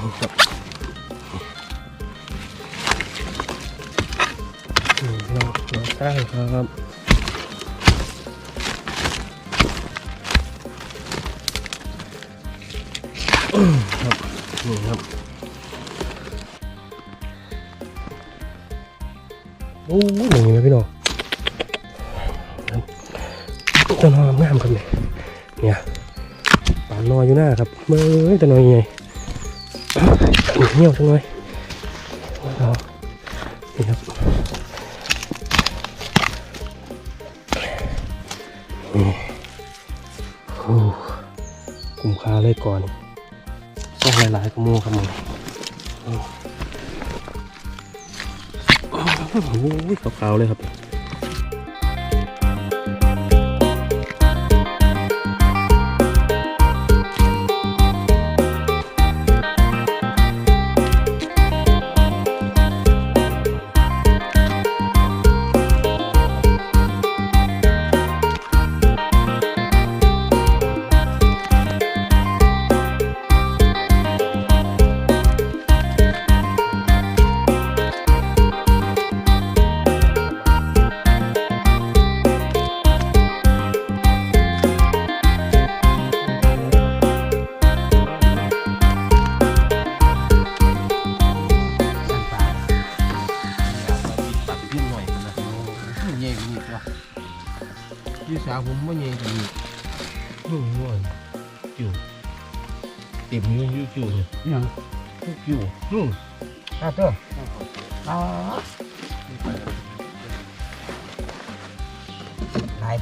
เราเราสร้ครับครับนี่ครับโอ้ยอย่างนี้นะพี่น้องจะนอนงามครับเนี่ยเนี่ยปลานอยอยู่หน้าครับเมื่อยแต่นอยไง เหี่ยวจังเลยเอานี่ครับนี่โอ้คุ้มค่าเลยก่อนต้องหลายๆกระมูครับมึงโอ้ยขาวๆเลยครับ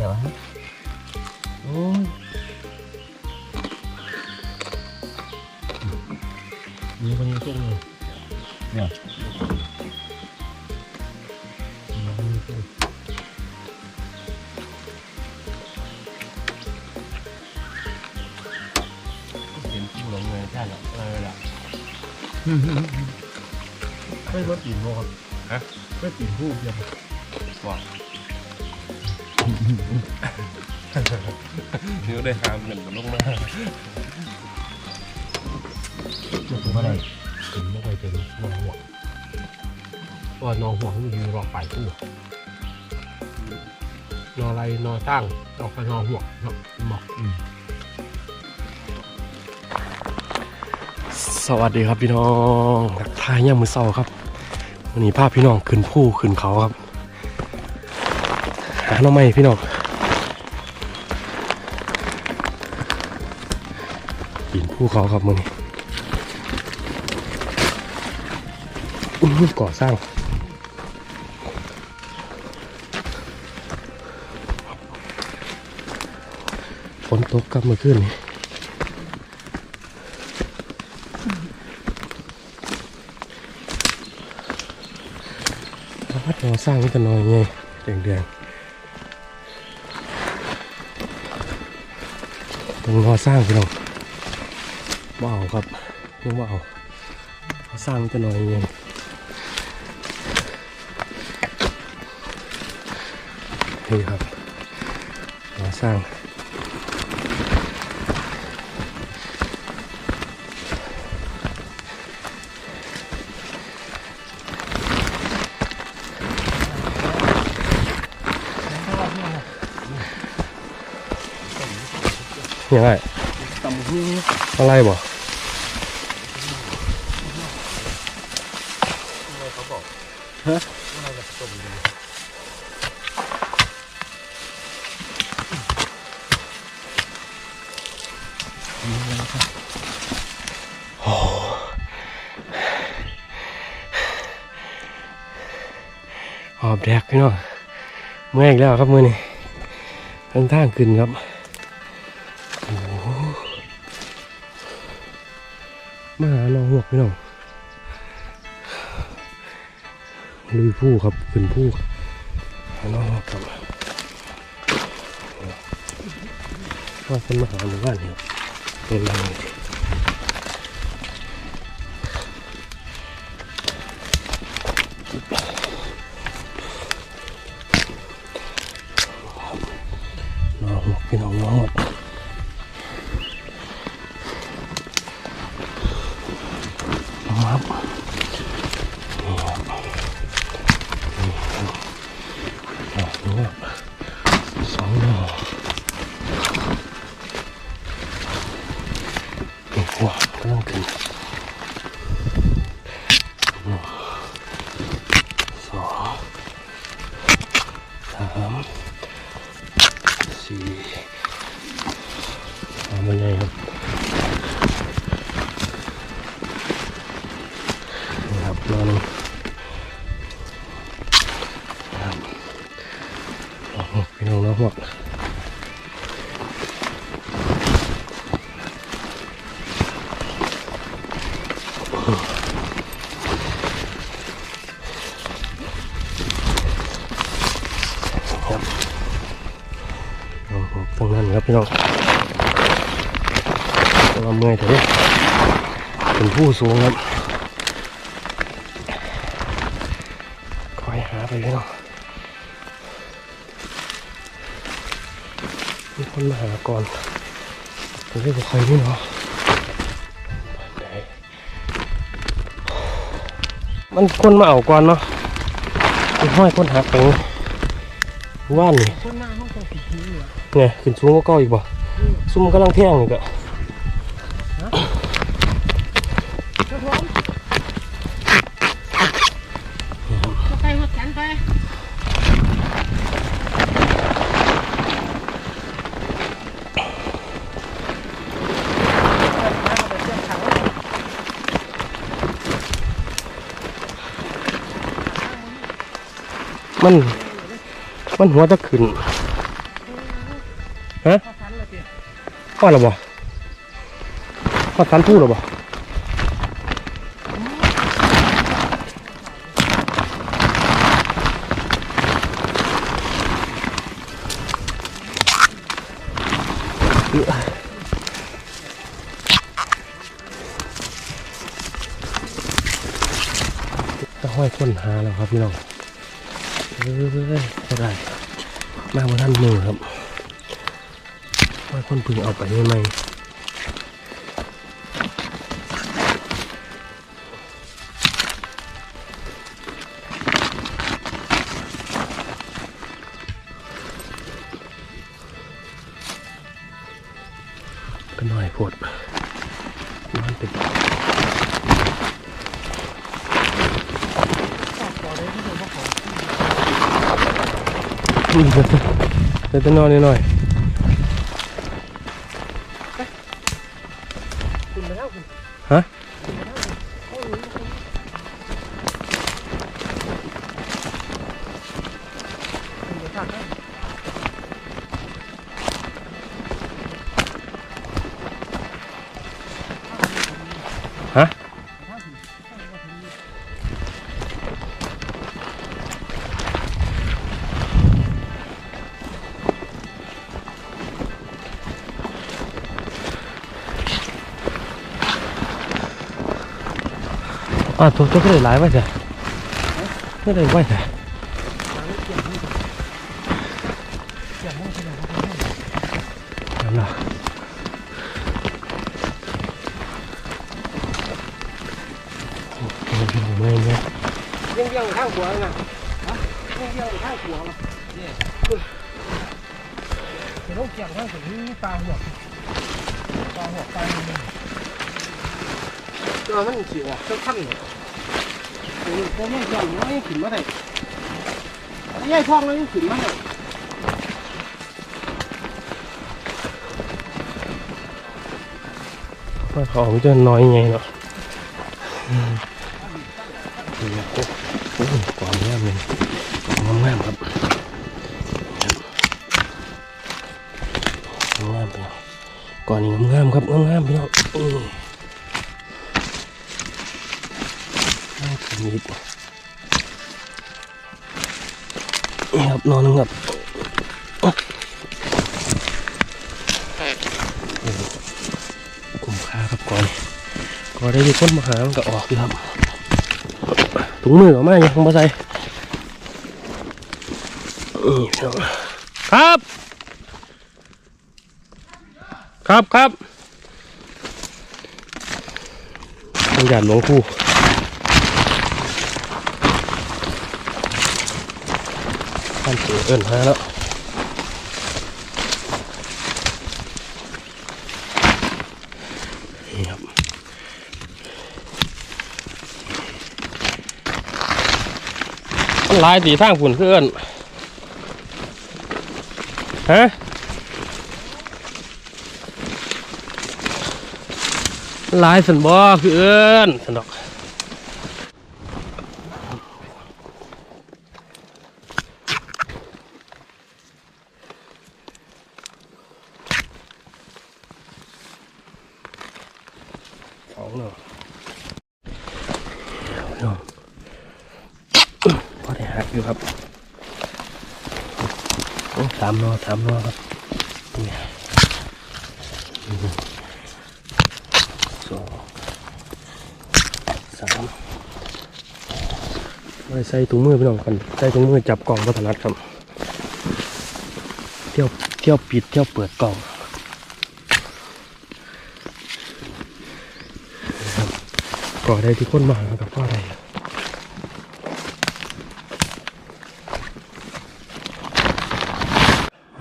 ลายเดี๋ยวฮะโอ้ยมีคนยังส่งเลยเนี่ยมีคนยังส่งเห็นผู้หลงเงินใช่หรออะไรล่ะไม่รถตีนโมครับฮะไม่ตีนผู้ยังว่ นิ้วได้หามเงินกับลงมาจุดอไรถึงไม่ไปเป็นนองหัวตัวนองหัวมันอยู่รอปลายตู้นออะไรนอตั้งนอกนอหัวเนาะหมอกสวัสดีครับพี่น้องทักทายย่ามมือเศร้าครับวันนี้พาพพี่น้องขึ้นผู้ขึ้นเขาครับ หาหน้อไม้พี่น้อง ปีนผู้เขาครับมือนี้อุ้ยก่อสร้างฝนตกกลับมาขึ้นนี่วัดก่อสร้างนี่กันหน่อยไงแดงๆตรงรอสร้างพี่น้อง ว้าวครับยังว้าวสร้างนี่กันหน่อยไงนี่ครับมาสร้าง ยังไงตำอะไรบ่ หอบแดกพี่น้องเมื่อยอีกแล้วครับมือนี่ทางทางขึ้นครับมาหาน้องหวกพี่น้อง ลุยผู้ครับขึ้นผู้น้องครับว่าคนมาหาหมู่บ้านเนี่ยเป็นอะไร รับนอนนะครับโอ้โหพี่น้องน้องหอ้โหตรงนั้นครับพี่น้องตัวเมื่อยเถอะเป็นผู้สูงครับ คนมาหาก่อนผมเรียกว่าใครนี่เนาะไหนมันคนมาเอาก่อนเนาะมันห้อยคนหาไปว่านนี่คนหน้าห้องตรงผิดทีเหรอไงขึ้นสูงก็เก้าอีกบ่ซุ่มมันกำลังแท่งอีกอะ มัน มันหัวจะขึ้นฮะข้าวพันเลยเปียข้อหรอบ่ข้อสันทูหรอบ่ต้องห้อยค้นหาแล้วครับพี่น้อง เฮ้ยเท่าไรมาบนท่านหนึ่งครับว่าคนพึ่งเอาไปได้ไหม อืมเดี๋ยวเดี๋ยวจะนอนนิดหน่อยฮะฮะ อ่าตัวตัวก็เลยหล ออกสักขั้นเลยตัวนี้ตัวมันย่องน้อยขึ้นมาได้ใหญ่ท้องแล้วยังขึ้นมาได้ว่าเขาออกจะน้อยไงเนาะอืมนี่ครับโอ้โหความงามเลยความงามครับงามไปเนาะก่อนนี้งามครับงามๆพี่น้องอืมน่ากิ นี่ครับนอนนึงครับคุ้มค่าครับก่อนก่อนได้มีคนมาหามันก็ออกอยู่ครับถุงมือออกมาอยังมาใส่นี่พี่ครับ ครับครับต้องหยาดหลวงคู่ ท่านเสือเอินหาแล้วนี่ครับมันลายตีทางฝุ่นคือเอินฮะลายสันบ่คือเอิ้นสันดอกสองเนาะเนาะพอได้หักอยู่ครับโอ้ สามเนอครับนี่สองสามไว้ใส่ถุงมือพี่น้องกันใส่ถุงมือจับกล่องพัฒนัดครับ เที่ยวเที่ยวปิดเที่ยวเปิดกล่องก่อได้ที่คนมากับพ่อได้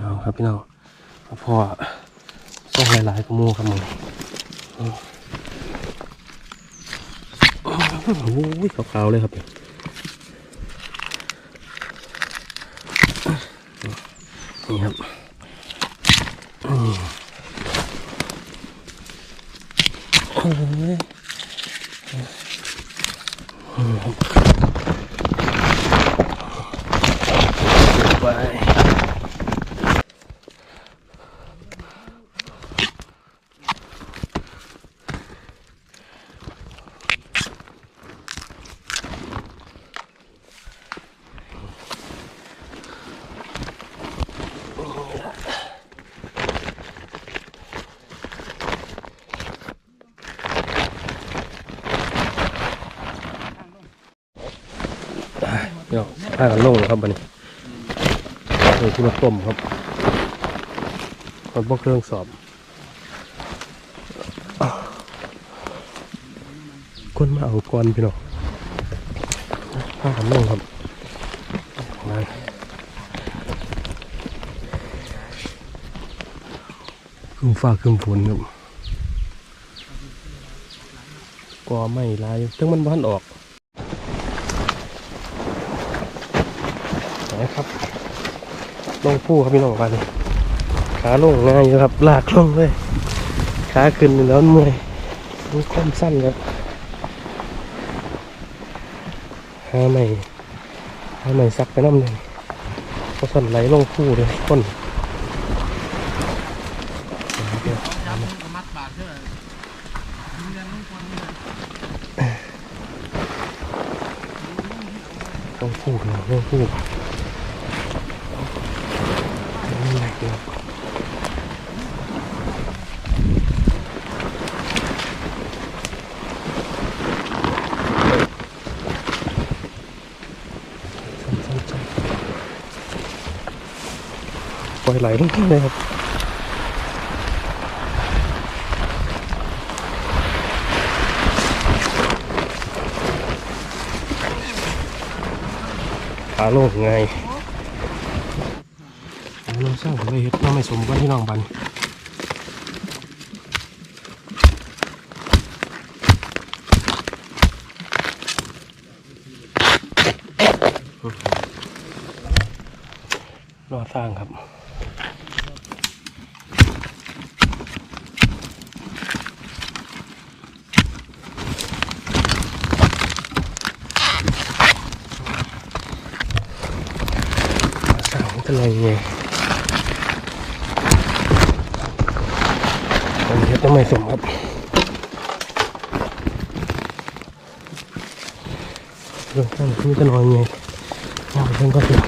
เอาครับ พี่น้องพ่อส่งหลายๆกระมูครับมึงโอ้ยขาวๆเลยครับนี่ครับ เดี๋ยวพากันลงครับบันนี้เดี๋ยวที่มาต้มครับมันพวกเครื่องสอบ คนมาเอาก่อนพี่น้องพากันลงครับมาคืมฟ้าคืมฝนครับกอไม่ลายถึงมันบ้านออก นะครับ ลงผู้ครับพี่น้องกันขาลงง่ายอยู่ครับ ลากลงเลย ขาขึ้นแล้วเมื่อยมันคมสั้นครับหาไม่หาไม่ซักไปน้ำเลยก็สั่นไหลลงผู้เลยก้นจับมันก็มัดบาดเด้อยืนยันต้องควรเลย ลงผู้เลยลงผู้นี่ไงเดียวปล่อย ไหลลงไปเลยครับขาโลกไงน้องสร้างผมไปเฮ็ดน้องไม่สมกันที่น้องบันรอสร้างครับ สาวจะอะ ไงอันนี้ต้องไม่สมครับเรื่องท่านที่จะนอนไงนอนเพิ่งก็เสีย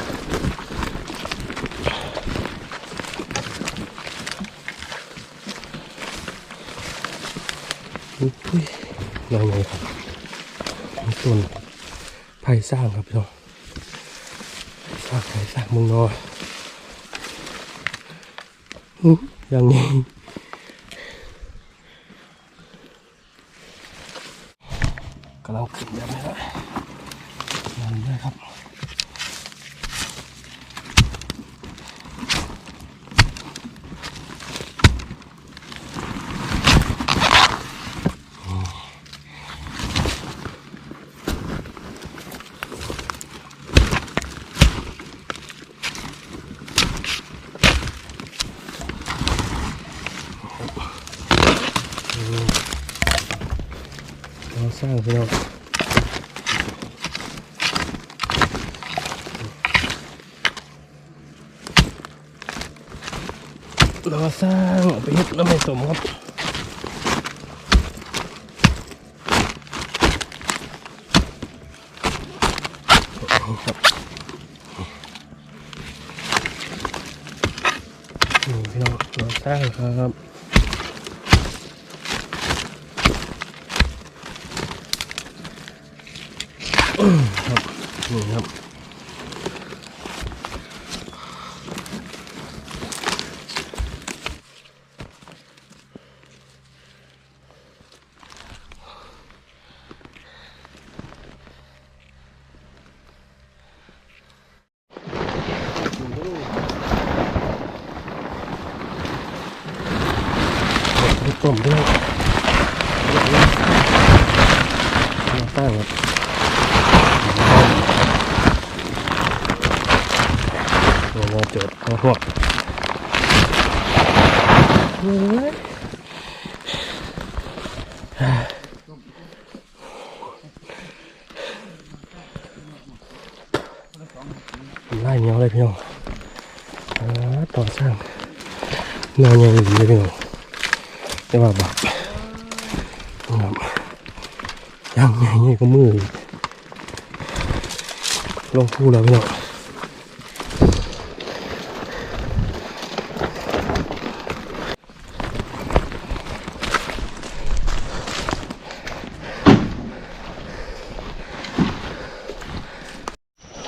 อุ้ยนอนไงครับต้นไผ่สร้างครับพี่น้องสร้างไข่สร้างมึงนออื้ อย่างนี้กำลังขึ้นแบบนี้ละนั่นเลยครับ สร้างพี่น้อง นอสร้างเอาไปเฮ็ดน้ำไม่สมครับนี่พี่น้องนอสร้างครับนี่ครับดูต้มด้วย มาตั้งครับโอ้โหจดเอาหัวเฮ้ยไล่เหนียวเลยพี่น้องต่อสร้างแนวยังดีเลยพี่น้องแต่ว่าบาปครับี่ก็มืออีกลงพูแล้วพี่น้อง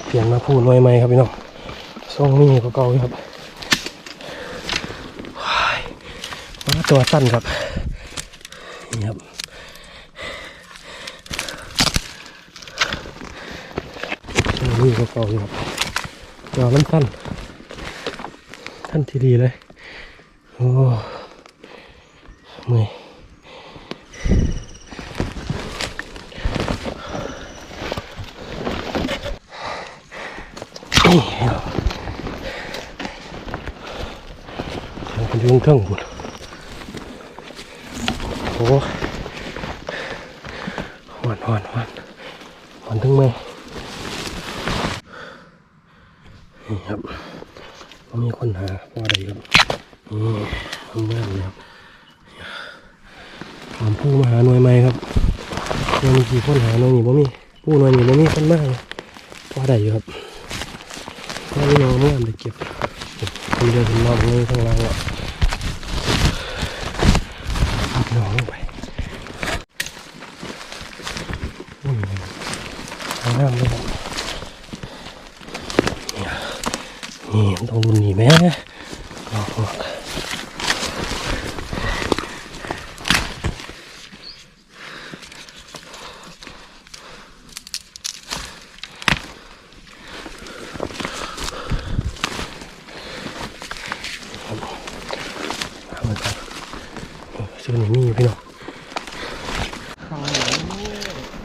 เปลี่ยนมาพูดหน่อยไหมครับพี่น้องทรงมีก็เก่าครับมาตัวสั้นครับนี่ครับ ทรงมีก็เก่าอยู่ครับตัวมันสั้นสั้นทีดีเลย โอ้เมื่อยนี่ครับมันยุ่งเท่งหมดโอ้หวานหวานหวานหวานทั้งเมื่อยนี่ครับมีคนหาว่าอะไรครับนี่ทำงานเลยครับถามผู้มาหาหน่วยไหมครับยังมีกี่คนหาหน่วยนี่บ่มีผู้หน่วยนี่บ่มีคนมากว่าได้อยู่ครับ ว่าพี่น้องเมื่อวานได้เก็บคนเดียวถึงนอนเลยข้างล่างอะรับน้องลงไปอืมเอน้ำเลยครับเนี่ยนี่ต้องรุ่นนี้แม่เอาออก เอาไปก่อนเชื่อนี่มีอยู่พี่น้อง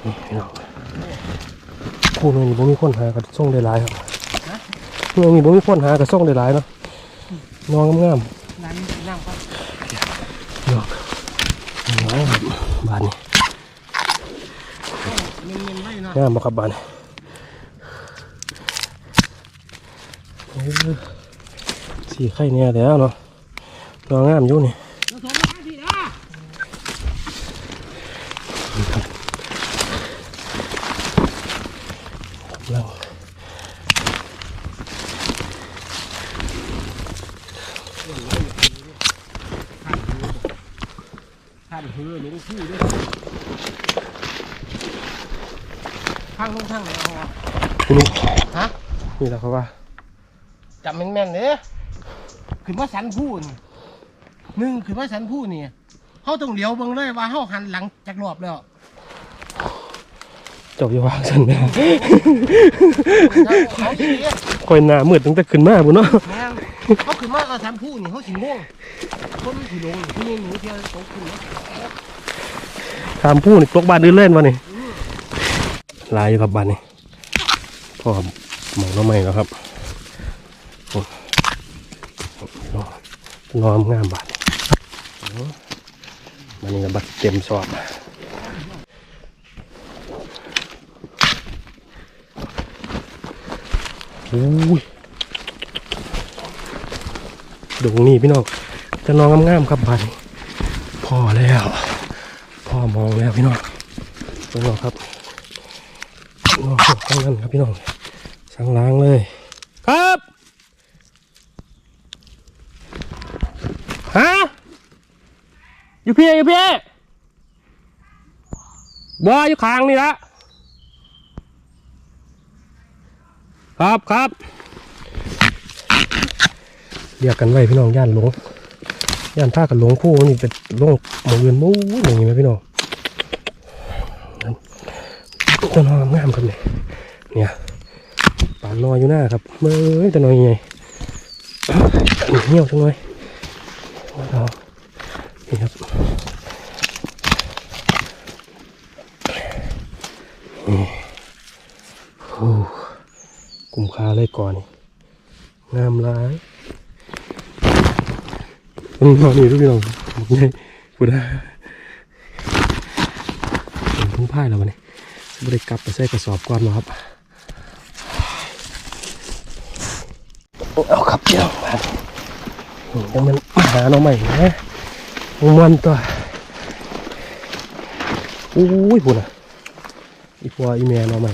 นี่พี่น้อง คู่นึงนี่บ่มีคนหากระส่งได้หลายครับคู่นึงนี่บ่มีคนหากระส่งได้หลายเนาะนองงามนั่งนั่งก็ๆพี่น้องน้องครับบานนี้เงินๆไว้เนาะงามบ่ครับบานนี้เออสีไข่เนี่ยแล้วเนาะนองงามอยู่นี่ เราสมมาที่นะ เรา ท่านเฮือหลวงพู่ด้วยข้างลงทางไหนเอาวะคุณลุงฮะนี่แหละครับว่าจำแม่นๆเลยขึ้นมาสันผู้นี่หนึ่งขึ้นมาสันผู้นี่เขาต้องเหลียวเบิ่งเลยว่าเขาหันหลังจากรอบแล้วเจบอยู่วางสันนะเขาสิเรียคอยหน้ามืดตั้งแต่ขึ้นมาบุเนาะแม่งเขาขึ้นมาเอาสันผู้นี่เขาสิง่วงคนมันสิลงที่นี่หนูเที่ยวตกขึ้นมาถามผู้นี่ตกบ้านอื่นเล่นวะนี่ ลายอยู่ครับบ้านนี้พ่อมองน้ำใหม่แล้วครับนอนงามบาดมันนี่บัดเต็มสอบอุ้ยดงนี่พี่น้องจะนอนงามๆครับบาดพอแล้วพ่อมองแล้วพี่น้องพี่น้องครับ องตั้งนั่นครับพี่น้องสังล้างเลย ครับฮะอยู่พี่อยู่พี่บออยู่ข้างนี่ละครับครับเรียกกันไว้พี่น้องย่านหลงย่านท่ากันหลงคู่นี่เป็นโลงหมองเงินมู้อย่างนี้ไหมพี่น้องต้นหอมงามครับเนี่ย เนี่ยปลานนอยอยู่หน้าครับเมื่อจะน้อยยังไงเหี่ยวจังเลยเอานี่ครับนี่โอ้กลุ่มคาเลยก่อนนี่งามร้ายมันนอนนี่ทุกอย่างบอกไงพูได้เป็นทุ่งพ่ายแล้ววันนี้บริกลับไปใส่กระสอบก่อนนะครับ เอาครับเดี๋ยวมายังมันมาหาเราใหม่นะมันตัวอุ้ยพูนะอีพัวอีเมียเราใหม่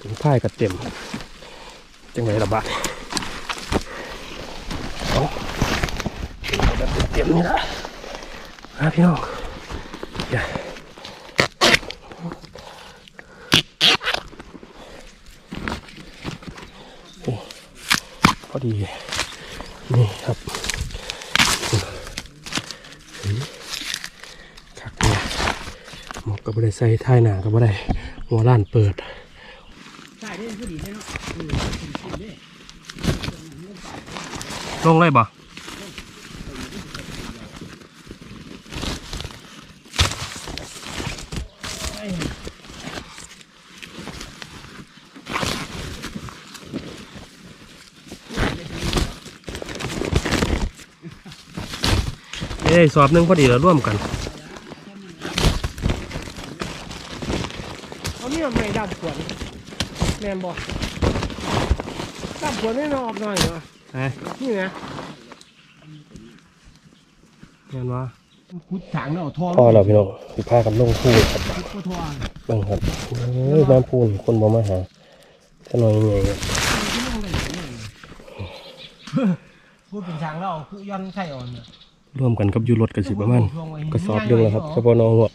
ถึงพ่ายกับเต็ม จังไรระบาดเอาแบบเต็มนี่ละฮะพี่น้องอย่า อดี นี่ครับเฮ้ยคักเนี่ยหมอกก็ไม่ได้ใส่ท้ายหนาก็ไม่ได้หัวล้านเปิดใช่นี่ผู้ดีใช่เนาะเออผู้ดีเด้ลงเลยบ่ เอ้ยสอบหนึ่งพอดีแล้วร่วมกันเอาเนี่ยไม่ดำขวดแมนบอกดำขวดไม่นอกหน่อยเนาะเอ้ยนี่นะเห็นว่าคุดถังเนาะทองพ่อเราพี่น้องสิพากันลงพูครับคุดก็ทองเบังครับเอ้ยน้ำพูนคนบ่มาหาจะหน่อยยังไงเนี่ยพูดเป็นช้างแล้วคุย้อนไข่อ่อนเนี่ย ร่วมกันกับอยูรถกันสิประมาณกระสอบเดียวแล้วครับเฉพาะน้องหัว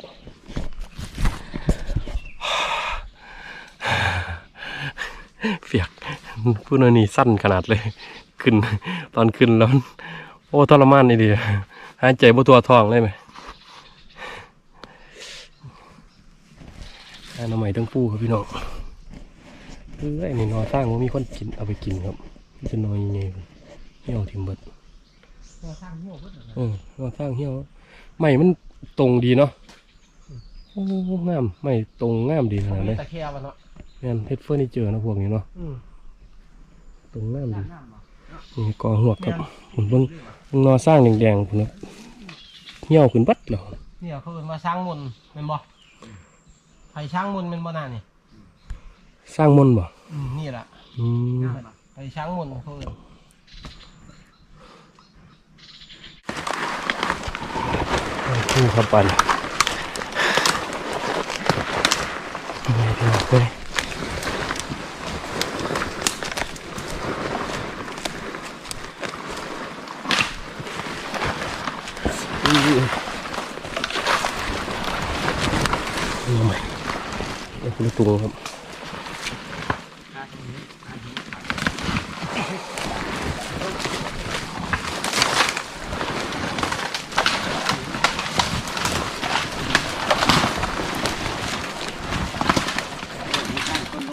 เฟียกพูดหน่อยนี่สั้นขนาดเลย ขึ้น ตอนขึ้นแล้ว โอ้ทรมานนี่ดีหายใจบ่ตัวท้องเลยไหมอันน้ำใหม่ทั้งปูครับพี่น้องเอ้ยนี่นอสร้างว่ามีคนกินเอาไปกินครับมันจะนอยยังไงเหี่ยวทิมเบิด สร้างเหี้ยวเพิ่นน่ะนะเออเราสร้างเหี้ยวใหม่มันตรงดีเนาะโอ้งามใหม่ตรงงามดีขนาดเลยตะเคียบอะเนาะงานเฮ็ดเฟอร์นิเจอร์นะพวกนี้เนาะอืมตรงงามดีน้ำบ่นี่กอหัวครับผมเบิ่งเบิ่งนอสร้างแดงๆพุ่นนะเหี่ยวขึ้นบัดแล้วเนี่ยเขาเอิ้นว่าช้างมนต์แม่นบ่ไผช้างมนต์แม่นบ่น่านี่สร้างมนต์บ่อืมนี่ล่ะอืมไผช้างมนต์เขา เอิ้นคู่ครับปันนี่พี่น้องเลยอื้อนี่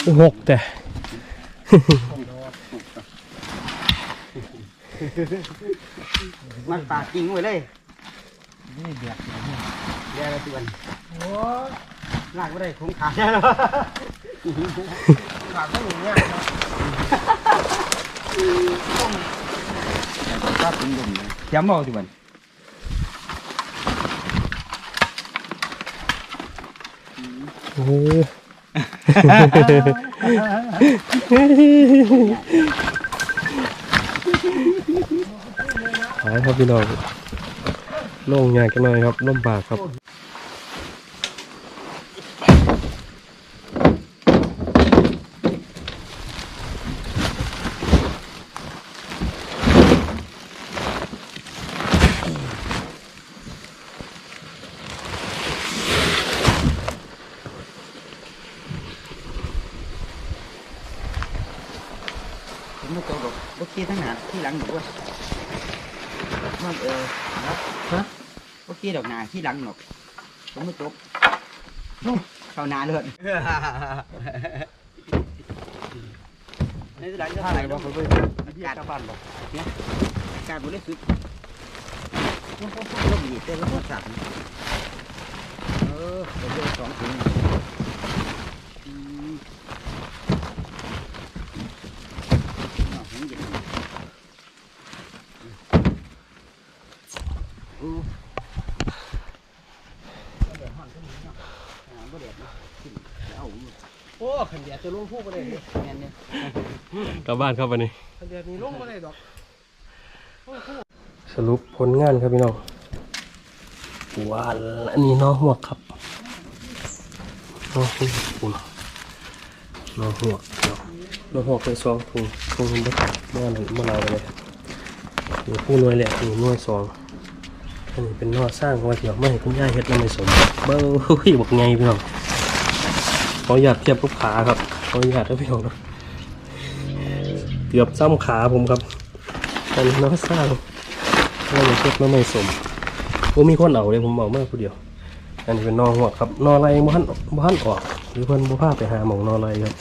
ใหม่นี่คือตุงครับหกแต่มันปากจริงไว้เลยนี่เบียดอยู่นี่เดี๋ยวเราตวนโอ้ยลากไม่ได้คงขาดแล้วขาดไม่หนีเนี่ยเนาะถ้าเป็นลมเลยเทียมเอาสิบันโอ้ หายครับพี่น้องโล่งใหญ่กันหน่อยครับล่มปากครับ ผมไม่ตกหรอกบ่ขี้ทั้งหน้าที่หลังหนูว่ามันเออครับฮะบ่ขี้ดอกหน้า ที่หลังหนอกผมไม่ตกนู่นเข้าหน้าเลยในหลังจะถ่ายบ่ผมไปการบ้านบ่เนี่ยการบ่ได้สุดมันพอพอลมดีแต่ว่ามันสั่นเออเดี๋ยวสองถุงอื ขันแดดจะลงพูกก็ได้เลย Nghe nè. กลับบ้านครับวันนี้ ขันแดดนี่ลงก็ได้ดอกโอ้โหสรุปผลงานครับพี่น้องหวานอันนี้น้องหัวกครับน้องหัวกปุ่นน้องหัวกเนาะน้องหัวกไปสองถุงถุงเบ็ดเมื่อนั้นเมื่อไรเลยนี่ผู้หน่วยแหละนี่หน่วยสองอันนี้เป็นนอสร้างว่าเดี๋ยวไม่ให้คุณย่าเฮ็ดแล้วไม่สมเบ้อบอกไงพี่น้อง ขออยากเทียบกับขาครับขออยากให้พี่น้องเนะเกือบซ้ำขาผมครับอันนี้นอสร้างเราจะเช็ดมาไม่สมผมมีคนเอาเลยผมบอกมาผู้เดียว อันนี้เป็นนอหัวครับนอไรบ้านบ้านออก หรือเพิ่นบ่พาไปหาหมองนอไรครับ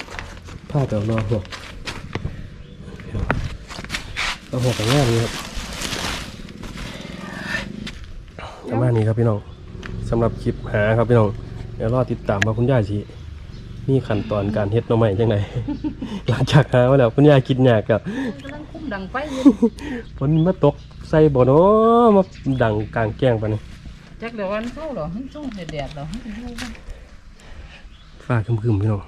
พาไปเอานอหัวนอหัวกับง่ายนี้ครับประมาณนี้ครับพี่น้องสำหรับคลิปหาครับพี่น้องเดี๋ยวรอติดตามว่าคุณย่าสิ นี่ขั้นตอนการเฮ็ดหน่อไม้จังไดหลังจากหามาแล้วคุณย่าคิดยากกับกำลังคุ้มดังไฟอยู่ฝนมาตกใส่บ่เนาะมาดังกลางแจ้งปะนี่จักเดี๋ยววันเข้าเหรอหึ่งช่วงแดดๆเหรอหึ่งอยู่บ้านฟ้าครึมๆพี่น้อง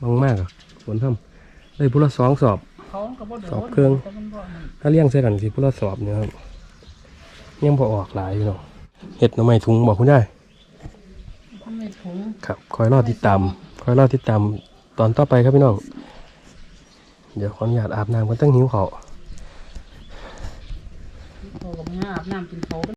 บางมากอะฝนทำได้พุละสองสอบเขาก็บ่เดือดสอบเครื่องแต่มันบ่นั่นถ้าเลี้ยงใส่กันสิพุละสอบเนี่ยครับยังพอออกหลายพี่น้องเห็ดหน่อไม้ถุงบอกคุณได้มันไม่ถุงครับ คอยรอติดตามค อยรอติดตามตอนต่อไปครับพี่น้อง เดี๋ยวขออนุญาตอาบน้ำกันตั้งหิวเขาวเขาก็มาอาบน้ำกินเขา